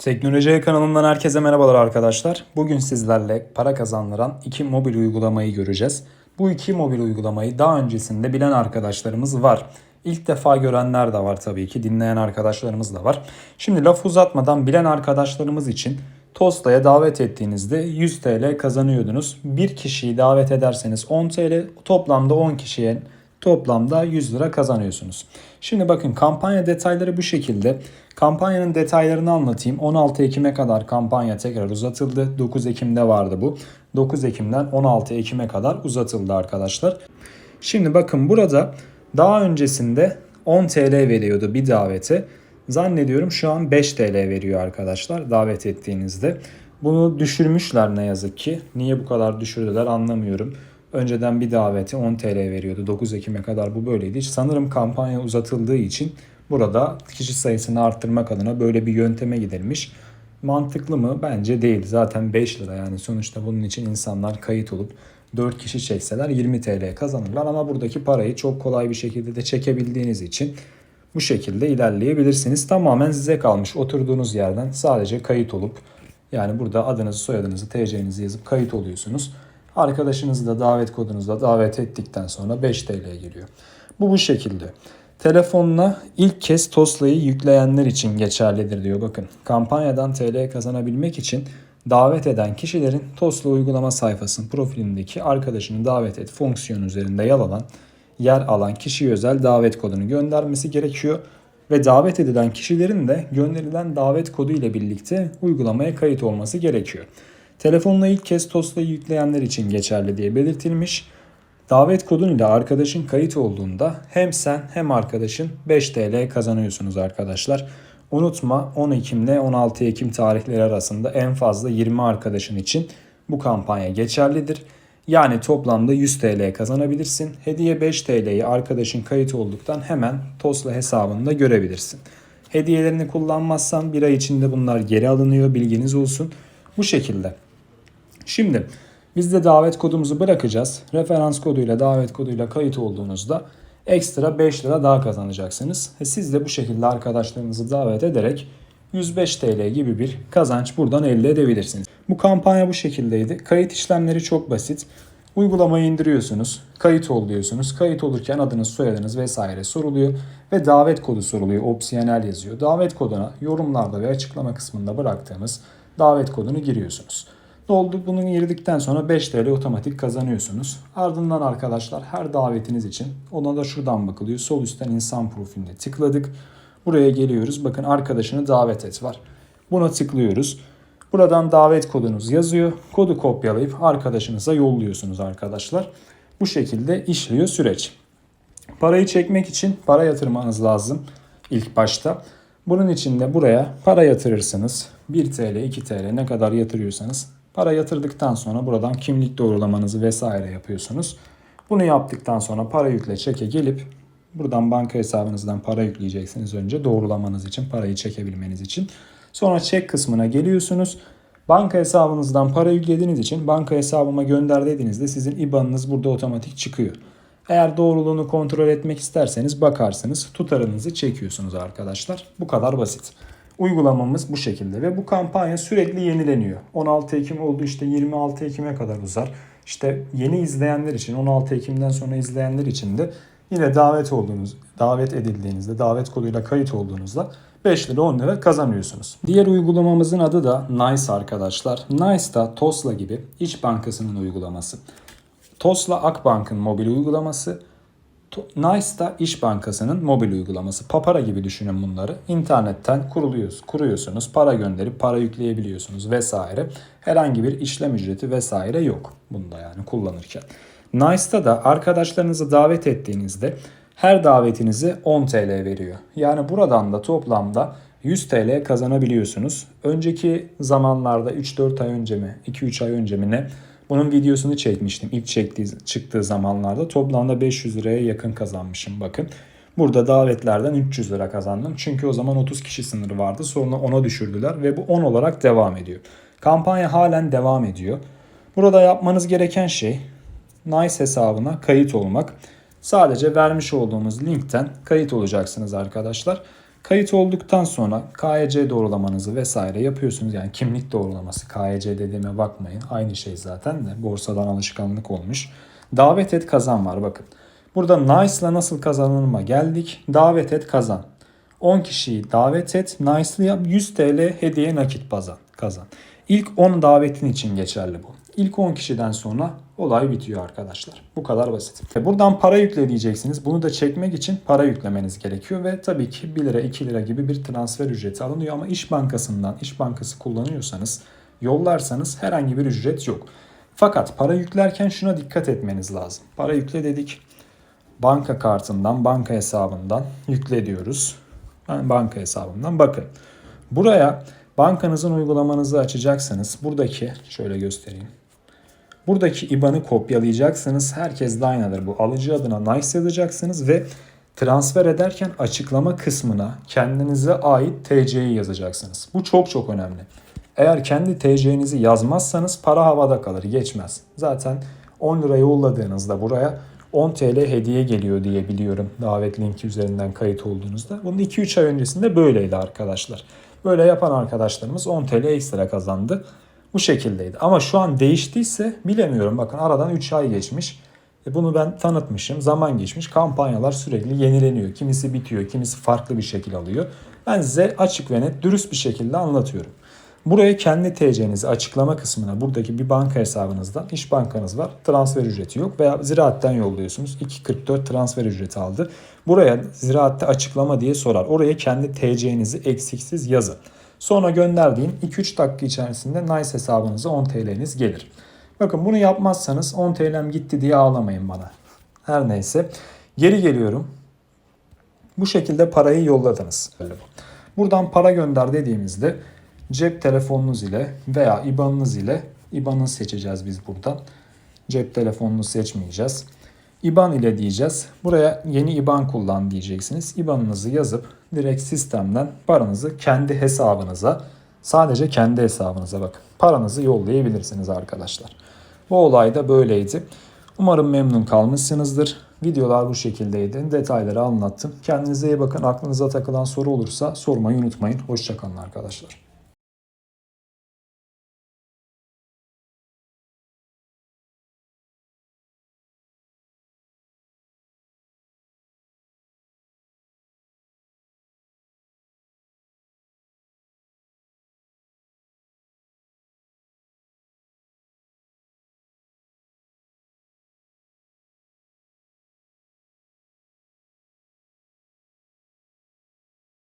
Teknoloji kanalından herkese merhabalar arkadaşlar. Bugün sizlerle para kazandıran iki mobil uygulamayı göreceğiz. Bu iki mobil uygulamayı daha öncesinde bilen arkadaşlarımız var. İlk defa görenler de var tabii ki, dinleyen arkadaşlarımız da var. Şimdi laf uzatmadan bilen arkadaşlarımız için Tosta'ya davet ettiğinizde 100 TL kazanıyordunuz. Bir kişiyi davet ederseniz 10 TL, toplamda 10 kişiye toplamda 100 lira kazanıyorsunuz. Şimdi bakın kampanya detayları bu şekilde. Kampanyanın detaylarını anlatayım. 16 Ekim'e kadar kampanya tekrar uzatıldı. 9 Ekim'de vardı bu. 9 Ekim'den 16 Ekim'e kadar uzatıldı arkadaşlar. Şimdi bakın burada daha öncesinde 10 TL veriyordu bir davete. Zannediyorum şu an 5 TL veriyor arkadaşlar davet ettiğinizde. Bunu düşürmüşler ne yazık ki. Niye bu kadar düşürdüler anlamıyorum. Önceden bir daveti 10 TL veriyordu. 9 Ekim'e kadar bu böyleydi. Sanırım kampanya uzatıldığı için burada kişi sayısını arttırmak adına böyle bir yönteme gidilmiş. Mantıklı mı? Bence değil. Zaten 5 lira yani sonuçta bunun için insanlar kayıt olup 4 kişi çekseler 20 TL kazanırlar ama buradaki parayı çok kolay bir şekilde de çekebildiğiniz için bu şekilde ilerleyebilirsiniz. Tamamen size kalmış oturduğunuz yerden sadece kayıt olup yani burada adınızı, soyadınızı, TC'nizi yazıp kayıt oluyorsunuz. Arkadaşınızı da davet kodunuzla davet ettikten sonra 5 TL geliyor. Bu bu şekilde. Telefonuna ilk kez Tosla'yı yükleyenler için geçerlidir diyor. Bakın kampanyadan TL kazanabilmek için davet eden kişilerin Tosla uygulama sayfasının profilindeki arkadaşını davet et fonksiyonu üzerinde yer alan, yer alan kişiye özel davet kodunu göndermesi gerekiyor. Ve davet edilen kişilerin de gönderilen davet kodu ile birlikte uygulamaya kayıt olması gerekiyor. Telefonla ilk kez Tosla'yı yükleyenler için geçerli diye belirtilmiş. Davet kodun ile arkadaşın kayıt olduğunda hem sen hem arkadaşın 5 TL kazanıyorsunuz arkadaşlar. Unutma 10 Ekim ile 16 Ekim tarihleri arasında en fazla 20 arkadaşın için bu kampanya geçerlidir. Yani toplamda 100 TL kazanabilirsin. Hediye 5 TL'yi arkadaşın kayıt olduktan hemen Tosla hesabında görebilirsin. Hediyelerini kullanmazsan bir ay içinde bunlar geri alınıyor bilginiz olsun. Bu şekilde. Şimdi biz de davet kodumuzu bırakacağız. Referans koduyla davet koduyla kayıt olduğunuzda ekstra 5 lira daha kazanacaksınız. E siz de bu şekilde arkadaşlarınızı davet ederek 105 TL gibi bir kazanç buradan elde edebilirsiniz. Bu kampanya bu şekildeydi. Kayıt işlemleri çok basit. Uygulamayı indiriyorsunuz, kayıt ol diyorsunuz. Kayıt olurken adınız, soyadınız vesaire soruluyor ve davet kodu soruluyor. Opsiyonel yazıyor. Davet koduna yorumlarda ve açıklama kısmında bıraktığımız davet kodunu giriyorsunuz. Doldu bunu girdikten sonra 5 TL otomatik kazanıyorsunuz. Ardından arkadaşlar her davetiniz için ona da şuradan bakılıyor. Sol üstten insan profiline tıkladık. Buraya geliyoruz. Bakın arkadaşını davet et var. Buna tıklıyoruz. Buradan davet kodunuz yazıyor. Kodu kopyalayıp arkadaşınıza yolluyorsunuz arkadaşlar. Bu şekilde işliyor süreç. Parayı çekmek için para yatırmanız lazım ilk başta. Bunun için de buraya para yatırırsınız. 1 TL, 2 TL ne kadar yatırıyorsanız para yatırdıktan sonra buradan kimlik doğrulamanızı vesaire yapıyorsunuz. Bunu yaptıktan sonra para yükle çeke gelip buradan banka hesabınızdan para yükleyeceksiniz önce doğrulamanız için parayı çekebilmeniz için. Sonra çek kısmına geliyorsunuz. Banka hesabınızdan para yüklediğiniz için banka hesabıma gönder dediğinizde sizin IBAN'ınız burada otomatik çıkıyor. Eğer doğruluğunu kontrol etmek isterseniz bakarsınız tutarınızı çekiyorsunuz arkadaşlar. Bu kadar basit. Uygulamamız bu şekilde ve bu kampanya sürekli yenileniyor. 16 Ekim oldu işte 26 Ekim'e kadar uzar. İşte yeni izleyenler için 16 Ekim'den sonra izleyenler için de yine davet olduğunuz, davet edildiğinizde, davet koduyla kayıt olduğunuzda 5 lira 10 lira kazanıyorsunuz. Diğer uygulamamızın adı da Nice arkadaşlar. Nice da Tosla gibi İş Bankası'nın uygulaması. Tosla Akbank'ın mobil uygulaması. Nice da İş Bankası'nın mobil uygulaması. Papara gibi düşünün bunları. İnternetten kuruluyoruz, kuruyorsunuz. Para gönderip para yükleyebiliyorsunuz vesaire. Herhangi bir işlem ücreti vesaire yok bunda yani kullanırken. Nice'da da arkadaşlarınızı davet ettiğinizde her davetinizi 10 TL veriyor. Yani buradan da toplamda 100 TL kazanabiliyorsunuz. Önceki zamanlarda 3-4 ay önce mi 2-3 ay önce mi ne bunun videosunu çekmiştim. İlk çektiği, çıktığı zamanlarda toplamda 500 liraya yakın kazanmışım bakın. Burada davetlerden 300 lira kazandım. Çünkü o zaman 30 kişi sınırı vardı. Sonra 10'a düşürdüler ve bu 10 olarak devam ediyor. Kampanya halen devam ediyor. Burada yapmanız gereken şey Nice hesabına kayıt olmak. Sadece vermiş olduğumuz linkten kayıt olacaksınız arkadaşlar. Kayıt olduktan sonra KYC doğrulamanızı vesaire yapıyorsunuz. Yani kimlik doğrulaması KYC dediğime bakmayın. Aynı şey zaten de borsadan alışkanlık olmuş. Davet et kazan var bakın. Burada Nice'la nasıl kazanılma geldik. Davet et kazan. 10 kişiyi davet et. Nice'lı yap. 100 TL hediye nakit kazan. kazan. İlk 10 davetin için geçerli bu. İlk 10 kişiden sonra olay bitiyor arkadaşlar. Bu kadar basit. E buradan para yükle diyeceksiniz. Bunu da çekmek için para yüklemeniz gerekiyor ve tabii ki 1 lira 2 lira gibi bir transfer ücreti alınıyor ama İş Bankası'ndan İş Bankası kullanıyorsanız yollarsanız herhangi bir ücret yok. Fakat para yüklerken şuna dikkat etmeniz lazım. Para yükle dedik. Banka kartından, banka hesabından yükle diyoruz. Ben banka hesabımdan bakın. Buraya bankanızın uygulamanızı açacaksınız. Buradaki şöyle göstereyim. Buradaki IBAN'ı kopyalayacaksınız. Herkes de aynıdır bu. Alıcı adına NICE yazacaksınız ve transfer ederken açıklama kısmına kendinize ait TC'yi yazacaksınız. Bu çok çok önemli. Eğer kendi TC'nizi yazmazsanız para havada kalır, geçmez. Zaten 10 lira yolladığınızda buraya 10 TL hediye geliyor diye biliyorum davet linki üzerinden kayıt olduğunuzda. Bunun 2-3 ay öncesinde böyleydi arkadaşlar. Böyle yapan arkadaşlarımız 10 TL ekstra kazandı. Bu şekildeydi. Ama şu an değiştiyse bilemiyorum. Bakın aradan 3 ay geçmiş. E bunu ben tanıtmışım. Zaman geçmiş. Kampanyalar sürekli yenileniyor. Kimisi bitiyor, kimisi farklı bir şekil alıyor. Ben size açık ve net, dürüst bir şekilde anlatıyorum. Buraya kendi TC'nizi açıklama kısmına buradaki bir banka hesabınızdan iş bankanız var. Transfer ücreti yok veya ziraatten yolluyorsunuz. 2.44 transfer ücreti aldı. Buraya ziraatte açıklama diye sorar. Oraya kendi TC'nizi eksiksiz yazın. Sonra gönderdiğim 2-3 dakika içerisinde Nice hesabınıza 10 TL'niz gelir. Bakın bunu yapmazsanız 10 TL'm gitti diye ağlamayın bana. Her neyse. Geri geliyorum. Bu şekilde parayı yolladınız. Buradan para gönder dediğimizde cep telefonunuz ile veya IBAN'ınız ile IBAN'ı seçeceğiz biz buradan. Cep telefonunu seçmeyeceğiz. IBAN ile diyeceğiz. Buraya yeni IBAN kullan diyeceksiniz. IBAN'ınızı yazıp direkt sistemden paranızı kendi hesabınıza sadece kendi hesabınıza bakın. Paranızı yollayabilirsiniz arkadaşlar. Bu olay da böyleydi. Umarım memnun kalmışsınızdır. Videolar bu şekildeydi. Detayları anlattım. Kendinize iyi bakın. Aklınıza takılan soru olursa sormayı unutmayın. Hoşçakalın arkadaşlar.